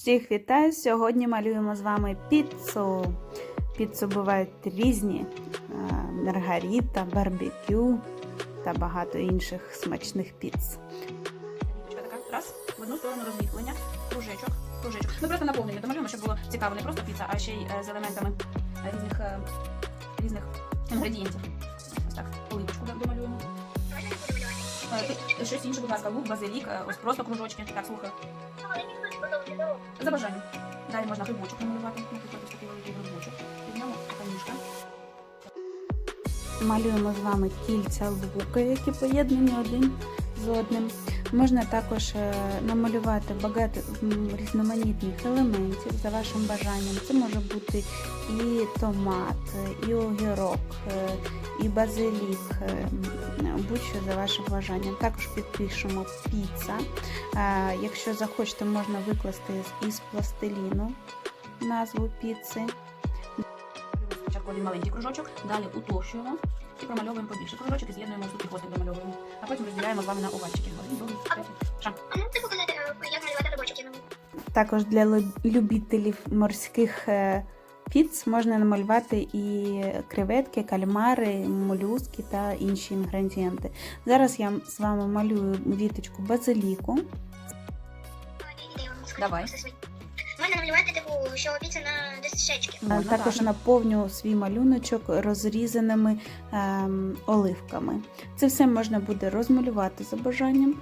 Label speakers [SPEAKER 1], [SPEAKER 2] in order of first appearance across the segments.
[SPEAKER 1] Всіх вітаю! Сьогодні малюємо з вами піцу. Піцу бувають різні: е, маргаріта, барбекю та багато інших смачних піц.
[SPEAKER 2] Така, раз, в одну сторону розмітлення, кружечок, кружечок. Ми просто наповнення домалюємо, щоб було цікаво не просто піца, а ще й е, з елементами різних, е, різних інгредієнтів. Ось так, ти- Щось інше, будь ласка, лук, базилік, е, ось просто кружочки. Так, слухай. За бажанням. Далі можна грибочок намалювати, наприклад, ось такий великий грибочок. Під нього.
[SPEAKER 1] Малюємо з вами кільця лука, які поєднані один з одним. Можна також е, намалювати багато різноманітних елементів за вашим бажанням. Це може бути і томат, е, і огірок, е, і базилік, е, будь-що за вашим бажанням. Також підпишемо піца. Е, Якщо захочете, можна викласти із пластиліну назву піци.
[SPEAKER 2] Спочатку один маленький кружочок, далі утовщуємо і промальовуємо побільше кружочок і з'єднуємо і хвостик домальовуємо. А потім розділяємо з вами на овальчики. Один, другий, третій.
[SPEAKER 3] Робочики?
[SPEAKER 1] Також для любителів морських е, піц можна намалювати і креветки, кальмари, молюски та інші інгредієнти. Зараз я з вами малюю віточку базиліку.
[SPEAKER 2] Давай.
[SPEAKER 3] Можна намалювати таку, що піца на дощечки.
[SPEAKER 1] Е,
[SPEAKER 2] Можна,
[SPEAKER 1] Також
[SPEAKER 2] так.
[SPEAKER 1] наповню свій малюночок розрізаними ем, оливками. Це все можна буде розмалювати за бажанням.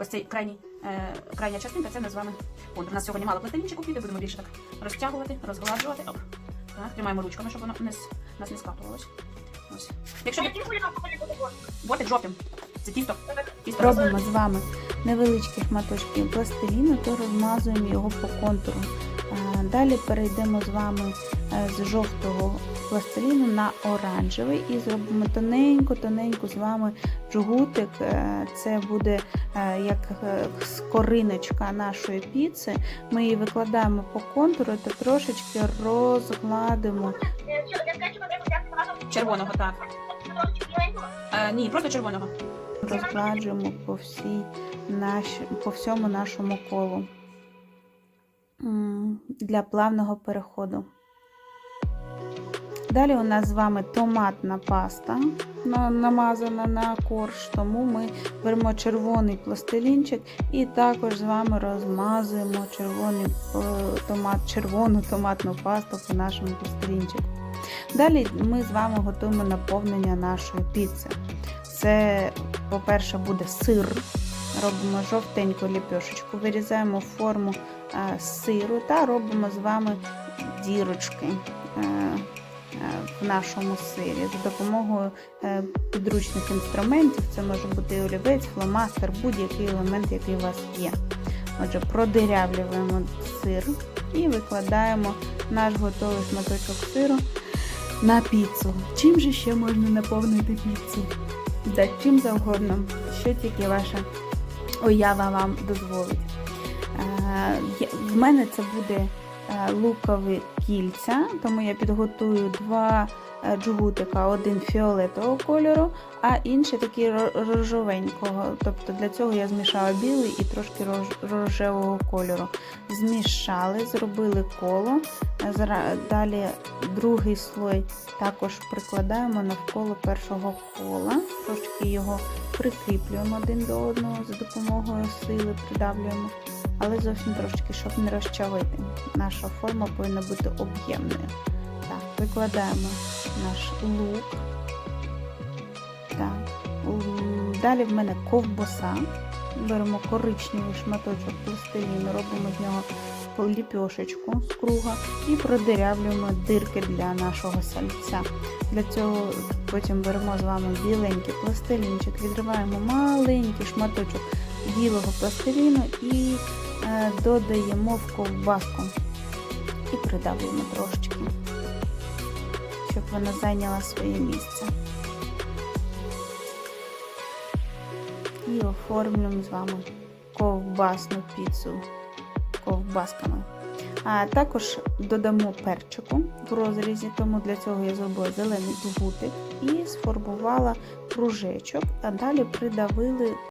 [SPEAKER 2] Ось цей крайній, е, крайня частинка це ми з вами контур. У нас сьогодні мало пластилінчику піде, будемо більше так розтягувати, розгладжувати. Оп. Так, тримаємо ручками, щоб воно не, нас не скатувалось. Ось. Якщо
[SPEAKER 3] бути
[SPEAKER 2] бортик жовтим, це тісто. тісто
[SPEAKER 1] Робимо з вами невеличкі маточків пластиліну, то розмазуємо його по контуру. Далі перейдемо з вами е, з жовтого пластиліну на оранжевий і зробимо тоненько-тоненько з вами джгутик. Е, Це буде е, як скориночка нашої піци. Ми її викладаємо по контуру та трошечки розгладимо.
[SPEAKER 2] Червоного, так. Е, ні, просто червоного.
[SPEAKER 1] розгладжуємо по всій наш, по всьому нашому колу для плавного переходу. Далі у нас з вами томатна паста намазана на корж, тому ми беремо червоний пластилінчик і також з вами розмазуємо червоний е, томат, червону томатну пасту по нашому пластилінчику. Далі ми з вами готуємо наповнення нашої піци. Це, по-перше, буде сир. Робимо жовтеньку ліпешечку, вирізаємо форму е, сиру та робимо з вами дірочки е, е, в нашому сирі за допомогою підручних інструментів. Це може бути олівець, фломастер, будь-який елемент, який у вас є. Отже, продирявлюємо сир і викладаємо наш готовий шматочок сиру на піцу. Чим же ще можна наповнити піцу? Да, чим завгодно, що тільки ваша уява вам дозволить. Е, В мене це буде лукове лукові кільця, тому я підготую два е, джгутика, один фіолетового кольору, а інший такий рожовенького. Тобто для цього я змішала білий і трошки рожевого кольору. Змішали, зробили коло. Е, Далі другий слой також прикладаємо навколо першого кола, трошки його прикріплюємо один до одного за допомогою сили, придавлюємо, але зовсім трошки, щоб не розчавити. Наша форма повинна бути об'ємною. Викладаємо наш лук. Так. Далі в мене ковбаса. Беремо коричневий шматочок пластиліну, робимо з нього ліпешечку з круга і продирявлюємо дирки для нашого сальця. Для цього потім беремо з вами біленький пластилінчик, відриваємо маленький шматочок білого пластиліну і е, додаємо в ковбаску і придавлюємо трошечки, щоб вона зайняла своє місце. І оформлюємо з вами ковбасну піцу ковбасками. А також додамо перчику в розрізі, тому для цього я зробила зелений джгутик і сформувала кружечок, а далі придавили